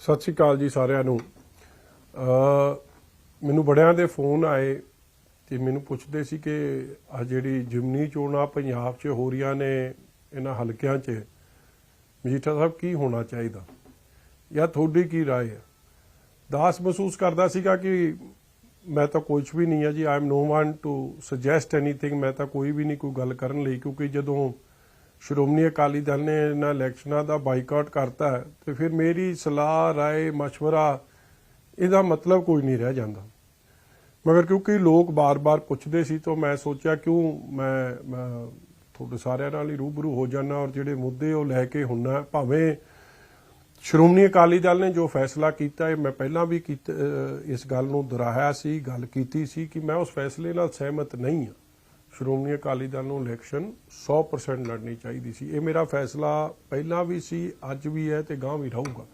ਸਤਿ ਸ਼੍ਰੀ ਅਕਾਲ ਜੀ ਸਾਰਿਆਂ ਨੂੰ ਅ ਮੈਨੂੰ ਬੜਿਆਂ ਦੇ ਫੋਨ ਆਏ ਤੇ ਮੈਨੂੰ ਪੁੱਛਦੇ ਸੀ ਕਿ ਆ ਜਿਹੜੀ ਜਿਮਨੀ ਚੋਣਾਂ ਪੰਜਾਬ 'ਚ ਹੋ ਰਹੀਆਂ ਨੇ ਇਹਨਾਂ ਹਲਕਿਆਂ 'ਚ ਮਜੀਠਾ ਸਾਹਿਬ ਕੀ ਹੋਣਾ ਚਾਹੀਦਾ ਜਾਂ ਤੁਹਾਡੀ ਕੀ رائے ਹੈ ਦਾਸ ਮਹਿਸੂਸ ਕਰਦਾ ਸੀਗਾ ਕਿ ਮੈਂ ਤਾਂ ਕੁਝ ਵੀ ਨਹੀਂ ਹੈ ਜੀ I am no one to suggest anything ਮੈਂ ਤਾਂ ਕੋਈ ਵੀ ਨਹੀਂ ਕੋਈ ਗੱਲ ਕਰਨ ਲਈ ਕਿਉਂਕਿ ਜਦੋਂ ਸ਼੍ਰੋਮਣੀ ਅਕਾਲੀ ਦਲ ਨੇ ਇਹਨਾਂ ਇਲੈਕਸ਼ਨਾਂ ਦਾ ਬਾਈਕਾਟ ਕਰਤਾ ਹੈ, ਤੇ ਫਿਰ ਮੇਰੀ ਸਲਾਹ رائے مشورہ ਇਹਦਾ ਮਤਲਬ ਕੋਈ ਨਹੀਂ ਰਹਿ ਜਾਂਦਾ ਮਗਰ ਕਿਉਂਕਿ ਲੋਕ ਬਾਰ-ਬਾਰ ਪੁੱਛਦੇ ਸੀ ਤਾਂ ਮੈਂ ਸੋਚਿਆ ਕਿਉਂ ਮੈਂ ਮੈਂ ਤੁਹਾਡੇ ਸਾਰਿਆਂ ਨਾਲ ਹੀ ਰੂਬਰੂ ਹੋ ਜਾਣਾ ਔਰ ਜਿਹੜੇ ਮੁੱਦੇ ਉਹ ਲੈ ਕੇ ਹੁੰਨਾ ਭਾਵੇਂ ਸ਼੍ਰੋਮਣੀ ਅਕਾਲੀ ਦਲ ਨੇ ਜੋ ਫੈਸਲਾ ਕੀਤਾ ਹੈ ਮੈਂ ਪਹਿਲਾਂ ਵੀ ਕੀਤਾ- ਅਹ ਇਸ ਗੱਲ ਨੂੰ ਦੁਹਰਾਇਆ ਸੀ ਗੱਲ ਕੀਤੀ ਸੀ ਕਿ ਮੈਂ ਉਸ ਫੈਸਲੇ ਨਾਲ ਸਹਿਮਤ ਨਹੀਂ ਹਾਂ ਸ਼੍ਰੋਮਣੀ ਅਕਾਲੀ ਦਲ ਨੂੰ ਇਲੈਕਸ਼ਨ 100% ਲੜਨੀ ਚਾਹੀਦੀ ਸੀ। ਇਹ ਮੇਰਾ ਫੈਸਲਾ ਪਹਿਲਾਂ ਵੀ ਸੀ, ਅੱਜ ਵੀ ਹੈ ਤੇ ਗਾਂ ਵੀ ਰਹੂਗਾ।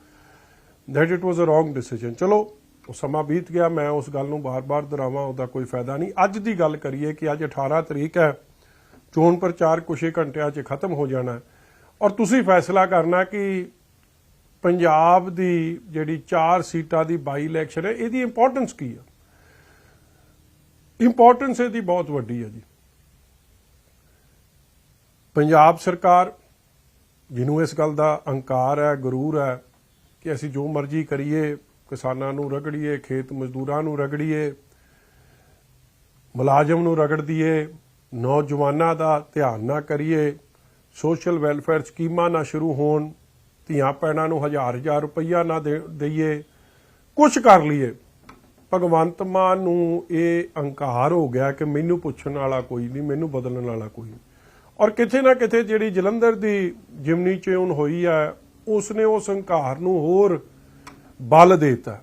That it was a wrong decision ਚਲੋ, ਉਹ ਸਮਾਂ ਬੀਤ ਗਿਆ, ਮੈਂ ਉਸ ਗੱਲ ਨੂੰ ਬਾਰ-ਬਾਰ ਦੁਹਰਾਵਾਂ, ਉਹਦਾ ਕੋਈ ਫਾਇਦਾ ਨਹੀਂ। ਅੱਜ ਦੀ ਗੱਲ ਕਰੀਏ ਕਿ ਅੱਜ 18 ਤਰੀਕ ਹੈ, ਚੋਣ ਪ੍ਰਚਾਰ ਕੁਛ ਘੰਟਿਆਂ 'ਚ ਖਤਮ ਹੋ ਜਾਣਾ ਔਰ ਤੁਸੀਂ ਫੈਸਲਾ ਕਰਨਾ ਕਿ ਪੰਜਾਬ ਦੀ ਜਿਹੜੀ 4 ਸੀਟਾਂ ਦੀ ਬਾਈ ਇਲੈਕਸ਼ਨ ਹੈ, ਇਹਦੀ ਇੰਪੋਰਟੈਂਸ ਕੀ ਹੈ? ਇੰਪੋਰਟੈਂਸ ਇਹਦੀ ਬਹੁਤ ਵੱਡੀ ਹੈ ਜੀ। ਪੰਜਾਬ ਸਰਕਾਰ, ਜਿਹਨੂੰ ਇਸ ਗੱਲ ਦਾ ਅਹੰਕਾਰ ਹੈ, ਗਰੂਰ ਹੈ ਕਿ ਅਸੀਂ ਜੋ ਮਰਜ਼ੀ ਕਰੀਏ, ਕਿਸਾਨਾਂ ਨੂੰ ਰਗੜੀਏ, ਖੇਤ ਮਜ਼ਦੂਰਾਂ ਨੂੰ ਰਗੜੀਏ, ਮੁਲਾਜ਼ਮ ਨੂੰ ਰਗੜ ਦਈਏ, ਨੌਜਵਾਨਾਂ ਦਾ ਧਿਆਨ ਨਾ ਕਰੀਏ, ਸੋਸ਼ਲ ਵੈਲਫੇਅਰ ਸਕੀਮਾਂ ਨਾ ਸ਼ੁਰੂ ਹੋਣ, ਧੀਆਂ ਪੈਣਾ ਨੂੰ ਹਜ਼ਾਰ ਹਜ਼ਾਰ ਰੁਪਈਆ ਨਾ ਦੇ- ਦਈਏ ਕੁਝ ਕਰ ਲਈਏ। ਭਗਵੰਤ ਮਾਨ ਨੂੰ ਇਹ ਅਹੰਕਾਰ ਹੋ ਗਿਆ ਕਿ ਮੈਨੂੰ ਪੁੱਛਣ ਵਾਲਾ ਕੋਈ ਨਹੀਂ, ਮੈਨੂੰ ਬਦਲਣ ਵਾਲਾ ਕੋਈ ਨਹੀਂ। ਔਰ ਕਿਤੇ ਨਾ ਕਿਤੇ ਜਿਹੜੀ ਜਲੰਧਰ ਦੀ ਜਿਮਨੀ ਚੋਣ ਹੋਈ ਹੈ ਉਸਨੇ ਉਸ ਹੰਕਾਰ ਨੂੰ ਹੋਰ ਬਲ ਦਿੱਤਾ।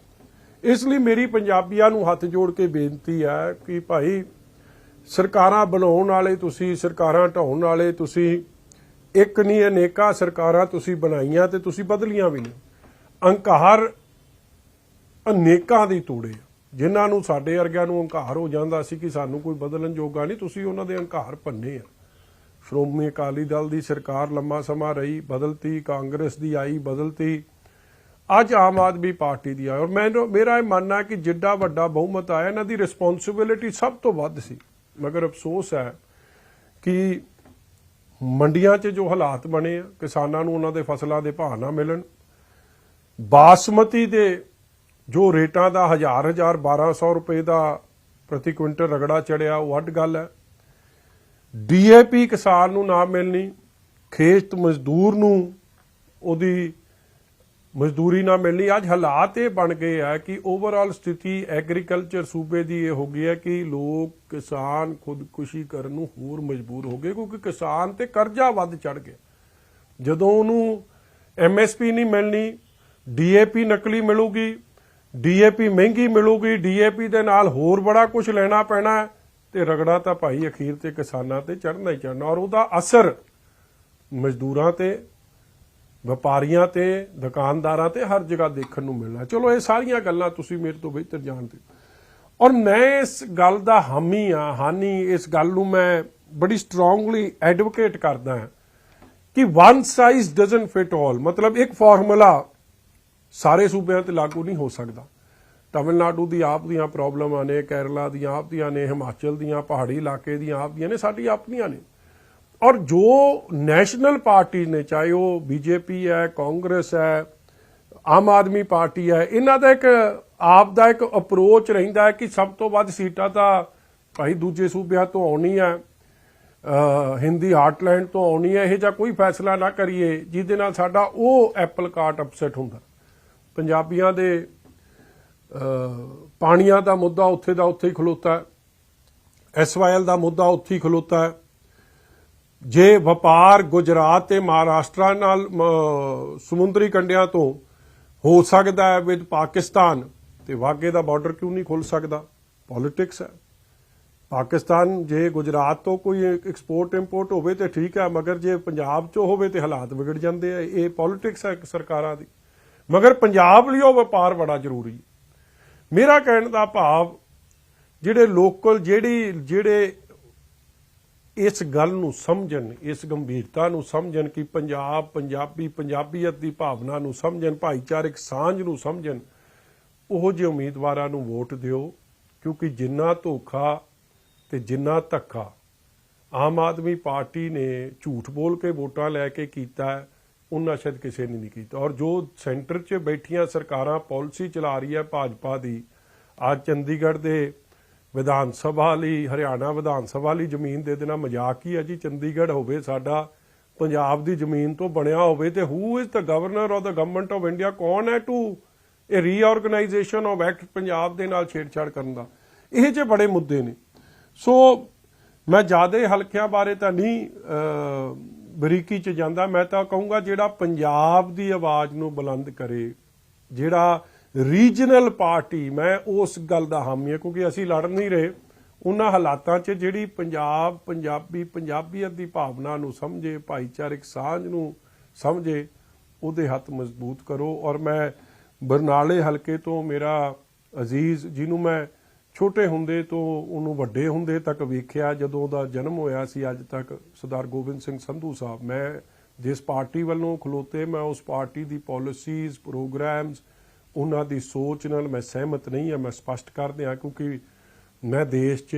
ਇਸ ਲਈ ਮੇਰੀ ਪੰਜਾਬੀਆਂ ਨੂੰ ਹੱਥ ਜੋੜ ਕੇ ਬੇਨਤੀ ਹੈ ਕਿ ਭਾਈ ਸਰਕਾਰਾਂ ਬਣਾਉਣ ਵਾਲੇ ਤੁਸੀਂ ਸਰਕਾਰਾਂ ਢਾਉਣ ਵਾਲੇ ਤੁਸੀਂ ਇੱਕ ਨਹੀਂ ਅਨੇਕਾਂ ਸਰਕਾਰਾਂ ਤੁਸੀਂ ਬਣਾਈਆਂ ਤੇ ਤੁਸੀਂ ਬਦਲੀਆਂ ਵੀ ਨਹੀਂ। ਅਹੰਕਾਰ ਅਨੇਕਾਂ ਦੀ ਤੋੜੇ ਆ, ਜਿਨ੍ਹਾਂ ਨੂੰ ਸਾਡੇ ਵਰਗਿਆਂ ਨੂੰ ਹੰਕਾਰ ਹੋ ਜਾਂਦਾ ਸੀ ਕਿ ਸਾਨੂੰ ਕੋਈ ਬਦਲਣ ਜੋਗਾ ਨਹੀਂ ਤੁਸੀਂ ਉਹਨਾਂ ਦੇ ਹੰਕਾਰ ਭੰਨੇ ਆ। ਸ਼੍ਰੋਮਣੀ ਅਕਾਲੀ ਦਲ ਦੀ ਸਰਕਾਰ ਲੰਮਾ ਸਮਾਂ ਰਹੀ, ਬਦਲਤੀ, ਕਾਂਗਰਸ ਦੀ ਆਈ, ਬਦਲਤੀ। ਅੱਜ ਆਮ ਆਦਮੀ ਪਾਰਟੀ ਦੀ ਆਈ। ਔਰ ਮੈਨੂੰ, ਮੇਰਾ ਇਹ ਮੰਨਣਾ ਹੈ ਕਿ ਜਿੱਡਾ ਵੱਡਾ ਬਹੁਮਤ ਆਇਆ, ਇਹਨਾਂ ਦੀ ਰਿਸਪੌਂਸਿਬਿਲਿਟੀ ਸਭ ਤੋਂ ਵੱਧ ਸੀ। ਮਗਰ ਅਫਸੋਸ ਹੈ ਕਿ ਮੰਡੀਆਂ 'ਚ ਜੋ ਹਾਲਾਤ ਬਣੇ ਆ, ਕਿਸਾਨਾਂ ਨੂੰ ਉਹਨਾਂ ਦੇ ਫਸਲਾਂ ਦੇ ਭਾਅ ਨਾ ਮਿਲਣ। ਬਾਸਮਤੀ ਦੇ ਜੋ ਰੇਟਾਂ ਦਾ ਹਜ਼ਾਰ ਹਜ਼ਾਰ 1200 ਰੁਪਏ ਦਾ ਪ੍ਰਤੀ ਕੁਇੰਟਲ ਰਗੜਾ ਚੜਿਆ, ਉਹ ਅੱਡ ਗੱਲ ਹੈ। ਡੀਏਪੀ ਕਿਸਾਨ ਨੂੰ ਨਾ ਮਿਲਣੀ, ਖੇਤ ਮਜ਼ਦੂਰ ਨੂੰ ਉਹਦੀ ਮਜ਼ਦੂਰੀ ਨਾ ਮਿਲਣੀ। ਅੱਜ ਹਾਲਾਤ ਇਹ ਬਣ ਗਏ ਆ ਕਿ ਓਵਰਆਲ ਸਥਿਤੀ ਐਗਰੀਕਲਚਰ ਸੂਬੇ ਦੀ ਇਹ ਹੋ ਗਈ ਹੈ ਕਿ ਲੋਕ ਕਿਸਾਨ ਖੁਦਕੁਸ਼ੀ ਕਰਨ ਨੂੰ ਹੋਰ ਮਜਬੂਰ ਹੋ ਗਏ ਕਿਉਂਕਿ ਕਿਸਾਨ ਤੇ ਕਰਜ਼ਾ ਵੱਧ ਚੜ ਗਿਆ। ਜਦੋਂ ਉਹਨੂੰ ਐਮਐਸਪੀ ਨਹੀਂ ਮਿਲਣੀ, ਡੀਏਪੀ ਨਕਲੀ ਮਿਲੂਗੀ, ਡੀਏਪੀ ਮਹਿੰਗੀ ਮਿਲੂਗੀ, ਡੀਏਪੀ ਦੇ ਨਾਲ ਹੋਰ ਬੜਾ ਕੁਝ ਲੈਣਾ ਪੈਣਾ ਤੇ ਰਗੜਾ ਤਾਂ ਭਾਈ ਅਖੀਰ ਤੇ ਕਿਸਾਨਾਂ ਤੇ ਚੜਨਾ ਹੀ ਚੜਨਾ ਔਰ ਉਹਦਾ ਅਸਰ ਮਜ਼ਦੂਰਾਂ ਤੇ, ਵਪਾਰੀਆਂ ਤੇ, ਦੁਕਾਨਦਾਰਾਂ ਤੇ ਹਰ ਜਗ੍ਹਾ ਦੇਖਣ ਨੂੰ ਮਿਲਣਾ। ਚਲੋ ਇਹ ਸਾਰੀਆਂ ਗੱਲਾਂ ਤੁਸੀਂ ਮੇਰੇ ਤੋਂ ਬਿਹਤਰ ਜਾਣਦੇ ਹੋ। ਔਰ ਮੈਂ ਇਸ ਗੱਲ ਦਾ ਹਾਮੀ ਆ, ਹਾਨੀ, ਇਸ ਗੱਲ ਨੂੰ ਮੈਂ ਬੜੀ ਸਟਰੋਂਗਲੀ ਐਡਵੋਕੇਟ ਕਰਦਾ ਹਾਂ ਕਿ one size doesn't fit all ਮਤਲਬ ਇੱਕ ਫਾਰਮੂਲਾ ਸਾਰੇ ਸੂਬਿਆਂ ਤੇ ਲਾਗੂ ਨਹੀਂ ਹੋ ਸਕਦਾ। ਤਮਿਲਨਾਡੂ ਦੀ ਆਪ ਦੀਆਂ ਪ੍ਰੋਬਲਮਾਂ ਨੇ, ਕੇਰਲਾ ਦੀਆਂ ਆਪ ਦੀਆਂ ਨੇ, ਹਿਮਾਚਲ ਦੀਆਂ, ਪਹਾੜੀ ਇਲਾਕੇ ਦੀਆਂ ਆਪ ਦੀਆਂ ਨੇ, ਸਾਡੀ ਆਪਣੀਆਂ ਨੇ। ਔਰ ਜੋ ਨੈਸ਼ਨਲ ਪਾਰਟੀ ਨੇ, ਚਾਹੇ ਉਹ ਬੀਜੇਪੀ ਹੈ, ਕਾਂਗਰਸ ਹੈ, ਆਮ ਆਦਮੀ ਪਾਰਟੀ ਹੈ, ਇਹਨਾਂ ਦਾ ਇੱਕ, ਆਪ ਦਾ ਇੱਕ ਅਪਰੋਚ ਰਹਿੰਦਾ ਹੈ ਕਿ ਸਭ ਤੋਂ ਵੱਧ ਸੀਟਾਂ ਤਾਂ ਭਾਈ ਦੂਜੇ ਸੂਬਿਆਂ ਤੋਂ ਆਉਣੀ ਹੈ ਹਿੰਦੀ ਹਾਰਟਲੈਂਡ ਤੋਂ ਆਉਣੀ ਹੈ ਇਹ ਜਾਂ ਕੋਈ ਫੈਸਲਾ ਨਾ ਕਰੀਏ, ਜਿਹਦੇ ਨਾਲ ਸਾਡਾ ਉਹ ਐਪਲ ਕਾਰਟ ਅਪਸੈਟ ਹੁੰਦਾ। ਪੰਜਾਬੀਆਂ ਦੇ ਪਾਣੀਆਂ ਦਾ ਮੁੱਦਾ ਉੱਥੇ ਦਾ ਉੱਥੇ ਹੀ ਖਲੋਤਾ ਹੈ। ਐਸਵਾਈਐਲ ਦਾ ਮੁੱਦਾ ਉੱਥੇ ਹੀ ਖਲੋਤਾ ਹੈ। ਜੇ ਵਪਾਰ ਗੁਜਰਾਤ ਤੇ ਮਹਾਰਾਸ਼ਟਰ ਨਾਲ ਸਮੁੰਦਰੀ ਕੰਡਿਆਂ ਤੋਂ ਹੋ ਸਕਦਾ ਹੈ ਵਿਦ ਪਾਕਿਸਤਾਨ, ਤੇ ਵਾਗੇ ਦਾ ਬਾਰਡਰ ਕਿਉਂ ਨਹੀਂ ਖੁੱਲ ਸਕਦਾ? ਪੋਲਿਟਿਕਸ ਹੈ। ਪਾਕਿਸਤਾਨ ਜੇ ਗੁਜਰਾਤ ਤੋਂ ਕੋਈ ਐਕਸਪੋਰਟ ਇੰਪੋਰਟ ਹੋਵੇ ਤੇ ਠੀਕ ਹੈ, ਮਗਰ ਜੇ ਪੰਜਾਬ ਚੋਂ ਹੋਵੇ ਤੇ ਹਾਲਾਤ ਵਿਗੜ ਜਾਂਦੇ ਆ। ਇਹ ਪੋਲਿਟਿਕਸ ਹੈ ਸਰਕਾਰਾਂ ਦੀ। ਮਗਰ ਪੰਜਾਬ ਲਈ ਉਹ ਵਪਾਰ ਬੜਾ ਜ਼ਰੂਰੀ ਹੈ। ਮੇਰਾ ਕਹਿਣ ਦਾ ਭਾਵ ਜਿਹੜੇ ਲੋਕਲ ਜਿਹੜੀ ਜਿਹੜੇ ਇਸ ਗੱਲ ਨੂੰ ਸਮਝਣ ਇਸ ਗੰਭੀਰਤਾ ਨੂੰ ਸਮਝਣ ਕਿ ਪੰਜਾਬ ਪੰਜਾਬੀ ਪੰਜਾਬੀਅਤ ਦੀ ਭਾਵਨਾ ਨੂੰ ਸਮਝਣ ਭਾਈਚਾਰਕ ਸਾਂਝ ਨੂੰ ਸਮਝਣ ਉਹ ਜਿਹੇ ਉਮੀਦਵਾਰਾਂ ਨੂੰ ਵੋਟ ਦਿਓ ਕਿਉਂਕਿ ਜਿੰਨਾ ਧੋਖਾ ਤੇ ਜਿੰਨਾ ਧੱਕਾ ਆਮ ਆਦਮੀ ਪਾਰਟੀ ਨੇ ਝੂਠ ਬੋਲ ਕੇ ਵੋਟਾਂ ਲੈ ਕੇ ਕੀਤਾ ਹੈ, ਉਹਨਾਂ ਸ਼ਾਇਦ ਕਿਸੇ ਨੇ ਨਹੀਂ ਕੀਤਾ। ਔਰ ਜੋ ਸੈਂਟਰ 'ਚ ਬੈਠੀਆਂ ਸਰਕਾਰਾਂ ਪਾਲਿਸੀ ਚਲਾ ਰਹੀ ਹੈ ਭਾਜਪਾ ਦੀ, ਅੱਜ ਚੰਡੀਗੜ੍ਹ ਦੇ ਵਿਧਾਨ ਸਭਾ ਲਈ, ਹਰਿਆਣਾ ਵਿਧਾਨ ਸਭਾ ਲਈ ਜ਼ਮੀਨ ਦੇ ਦੇਣਾ ਮਜ਼ਾਕ ਹੀ ਹੈ ਜੀ। ਚੰਡੀਗੜ੍ਹ ਹੋਵੇ ਸਾਡਾ, ਪੰਜਾਬ ਦੀ ਜ਼ਮੀਨ ਤੋਂ ਬਣਿਆ ਹੋਵੇ ਤੇ who is the governor of the government of India ਕੌਣ ਹੈ ਟੂ ਇਹ ਰੀਆਰਗੇਨਾਈਜੇਸ਼ਨ ਆਫ ਐਕਟ ਪੰਜਾਬ ਦੇ ਨਾਲ ਛੇੜਛਾੜ ਕਰਨ ਦਾ। ਇਹ ਜੇ ਬੜੇ ਮੁੱਦੇ ਨੇ। ਸੋ ਮੈਂ ਜ਼ਿਆਦਾ ਹਲਕਿਆਂ ਬਾਰੇ ਤਾਂ ਨਹੀਂ ਬਰੀਕੀ ਚ ਜਾਂਦਾ, ਮੈਂ ਤਾਂ ਕਹੂੰਗਾ ਜਿਹੜਾ ਪੰਜਾਬ ਦੀ ਆਵਾਜ਼ ਨੂੰ ਬੁਲੰਦ ਕਰੇ, ਜਿਹੜਾ ਰੀਜਨਲ ਪਾਰਟੀ ਮੈਂ ਉਸ ਗੱਲ ਦਾ ਹਾਮੀ ਹਾਂ, ਕਿਉਂਕਿ ਅਸੀਂ ਲੜ ਨਹੀਂ ਰਹੇ। ਉਹਨਾਂ ਹਾਲਾਤਾਂ 'ਚ ਜਿਹੜੀ ਪੰਜਾਬ, ਪੰਜਾਬੀ, ਪੰਜਾਬੀਅਤ ਦੀ ਭਾਵਨਾ ਨੂੰ ਸਮਝੇ, ਭਾਈਚਾਰਕ ਸਾਂਝ ਨੂੰ ਸਮਝੇ, ਉਹਦੇ ਹੱਥ ਮਜ਼ਬੂਤ ਕਰੋ। ਔਰ ਮੈਂ ਬਰਨਾਲੇ ਹਲਕੇ ਤੋਂ ਮੇਰਾ ਅਜ਼ੀਜ਼, ਜਿਹਨੂੰ ਮੈਂ ਛੋਟੇ ਹੁੰਦੇ ਤੋਂ ਉਹਨੂੰ ਵੱਡੇ ਹੁੰਦੇ ਤੱਕ ਵੇਖਿਆ, ਜਦੋਂ ਉਹਦਾ ਜਨਮ ਹੋਇਆ ਸੀ, ਅੱਜ ਤੱਕ ਸਰਦਾਰ ਗੋਬਿੰਦ ਸਿੰਘ ਸੰਧੂ ਸਾਹਿਬ, ਮੈਂ ਜਿਸ ਪਾਰਟੀ ਵੱਲੋਂ ਖਲੋਤੇ, ਮੈਂ ਉਸ ਪਾਰਟੀ ਦੀ ਪਾਲਿਸੀਜ਼ ਪ੍ਰੋਗਰਾਮਸ ਉਹਨਾਂ ਦੀ ਸੋਚ ਨਾਲ ਮੈਂ ਸਹਿਮਤ ਨਹੀਂ ਹਾਂ, ਮੈਂ ਸਪਸ਼ਟ ਕਰ ਦਿਆਂ, ਕਿਉਂਕਿ ਮੈਂ ਦੇਸ਼ 'ਚ,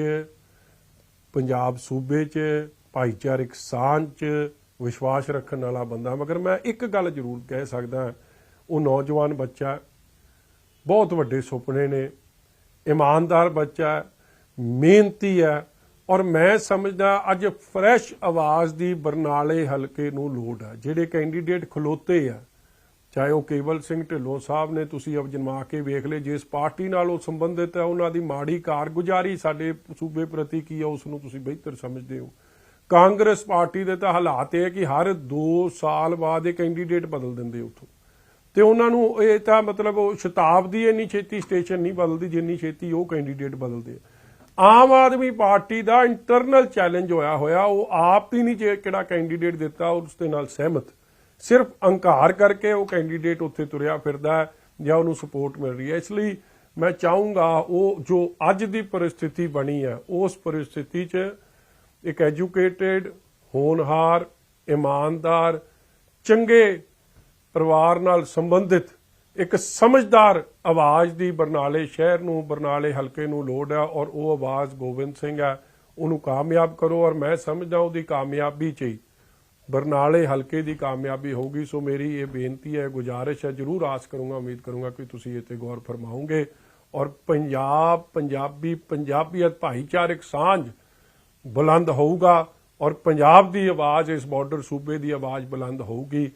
ਪੰਜਾਬ ਸੂਬੇ 'ਚ, ਭਾਈਚਾਰਕ ਸਾਂਝ 'ਚ ਵਿਸ਼ਵਾਸ ਰੱਖਣ ਵਾਲਾ ਬੰਦਾ ਮਗਰ ਮੈਂ ਇੱਕ ਗੱਲ ਜ਼ਰੂਰ ਕਹਿ ਸਕਦਾ, ਉਹ ਨੌਜਵਾਨ ਬੱਚਾ ਬਹੁਤ ਵੱਡੇ ਸੁਪਨੇ ਨੇ ਇਮਾਨਦਾਰ ਬੱਚਾ ਹੈ, ਮਿਹਨਤੀ ਹੈ ਔਰ ਮੈਂ ਸਮਝਦਾ ਅੱਜ ਫਰੈਸ਼ ਆਵਾਜ਼ ਦੀ ਬਰਨਾਲੇ ਹਲਕੇ ਨੂੰ ਲੋੜ ਹੈ। ਜਿਹੜੇ ਕੈਂਡੀਡੇਟ ਖਲੋਤੇ ਆ, ਚਾਹੇ ਉਹ ਕੇਵਲ ਸਿੰਘ ਢਿੱਲੋਂ ਸਾਹਿਬ ਨੇ, ਤੁਸੀਂ ਅਜਨਮਾ ਕੇ ਵੇਖ ਲਏ, ਜਿਸ ਪਾਰਟੀ ਨਾਲ ਉਹ ਸੰਬੰਧਿਤ ਹੈ, ਉਹਨਾਂ ਦੀ ਮਾੜੀ ਕਾਰਗੁਜ਼ਾਰੀ ਸਾਡੇ ਸੂਬੇ ਪ੍ਰਤੀ ਕੀ ਹੈ, ਉਸ ਨੂੰ ਤੁਸੀਂ ਬਿਹਤਰ ਸਮਝਦੇ ਹੋ। ਕਾਂਗਰਸ ਪਾਰਟੀ ਦੇ ਤਾਂ ਹਾਲਾਤ ਇਹ ਕਿ ਹਰ 2 ਸਾਲ ਬਾਅਦ ਇਹ ਕੈਂਡੀਡੇਟ ਬਦਲ ਦਿੰਦੇ ਉੱਥੋਂ। ਤੇ ਉਹਨਾਂ ਨੂੰ ਇਹ ਤਾਂ ਮਤਲਬ ਉਹ ਸ਼ਤਾਬਦੀ ਇੰਨੀ ਛੇਤੀ ਸਟੇਸ਼ਨ ਨਹੀਂ ਬਦਲਦੀ, ਜਿੰਨੀ ਛੇਤੀ ਉਹ ਕੈਂਡੀਡੇਟ ਬਦਲਦੇ ਆ। ਆਮ ਆਦਮੀ ਪਾਰਟੀ ਦਾ ਇੰਟਰਨਲ ਚੈਲੰਜ ਹੋਇਆ ਹੋਇਆ, ਉਹ ਆਪ ਹੀ ਨਹੀਂ ਜੇ ਕਿਹੜਾ ਕੈਂਡੀਡੇਟ ਦਿੱਤਾ ਉਸ ਦੇ ਨਾਲ ਸਹਿਮਤ ਸਿਰਫ ਅਹੰਕਾਰ ਕਰਕੇ ਉਹ ਕੈਂਡੀਡੇਟ ਉੱਥੇ ਤੁਰਿਆ ਫਿਰਦਾ ਜਾਂ ਉਹਨੂੰ ਸਪੋਰਟ ਮਿਲ ਰਹੀ ਹੈ ਇਸ ਲਈ ਮੈਂ ਚਾਹੂੰਗਾ ਉਹ ਜੋ ਅੱਜ ਦੀ ਪਰਿਸਥਿਤੀ ਬਣੀ ਹੈ, ਉਸ ਪਰਿਸਥਿਤੀ 'ਚ ਇੱਕ ਐਜੂਕੇਟਿਡ ਹੋਣਹਾਰ, ਇਮਾਨਦਾਰ, ਚੰਗੇ ਪਰਿਵਾਰ ਨਾਲ ਸੰਬੰਧਿਤ ਇੱਕ ਸਮਝਦਾਰ ਆਵਾਜ਼ ਦੀ ਬਰਨਾਲੇ ਸ਼ਹਿਰ ਨੂੰ ਬਰਨਾਲੇ ਹਲਕੇ ਨੂੰ ਲੋੜ ਹੈ ਔਰ ਉਹ ਆਵਾਜ਼ ਗੋਬਿੰਦ ਸਿੰਘ ਹੈ ਉਹਨੂੰ ਕਾਮਯਾਬ ਕਰੋ ਔਰ ਮੈਂ ਸਮਝਦਾ ਉਹਦੀ ਕਾਮਯਾਬੀ 'ਚ ਹੀ। ਬਰਨਾਲੇ ਹਲਕੇ ਦੀ ਕਾਮਯਾਬੀ ਹੋਊਗੀ, ਸੋ ਮੇਰੀ ਇਹ ਬੇਨਤੀ ਹੈ, ਗੁਜ਼ਾਰਿਸ਼ ਹੈ, ਜਰੂਰ ਆਸ ਕਰੂੰਗਾ, ਉਮੀਦ ਕਰੂੰਗਾ ਕਿ ਤੁਸੀਂ ਇਹ ਤੇ ਗੌਰ ਫਰਮਾਓਗੇ। ਔਰ ਪੰਜਾਬ, ਪੰਜਾਬੀ, ਪੰਜਾਬੀਅਤ ਭਾਈਚਾਰਕ ਸਾਂਝ ਬੁਲੰਦ ਹੋਊਗਾ ਔਰ ਪੰਜਾਬ ਦੀ ਆਵਾਜ਼, ਇਸ ਬਾਰਡਰ ਸੂਬੇ ਦੀ ਆਵਾਜ਼ ਬੁਲੰਦ ਹੋਊਗੀ।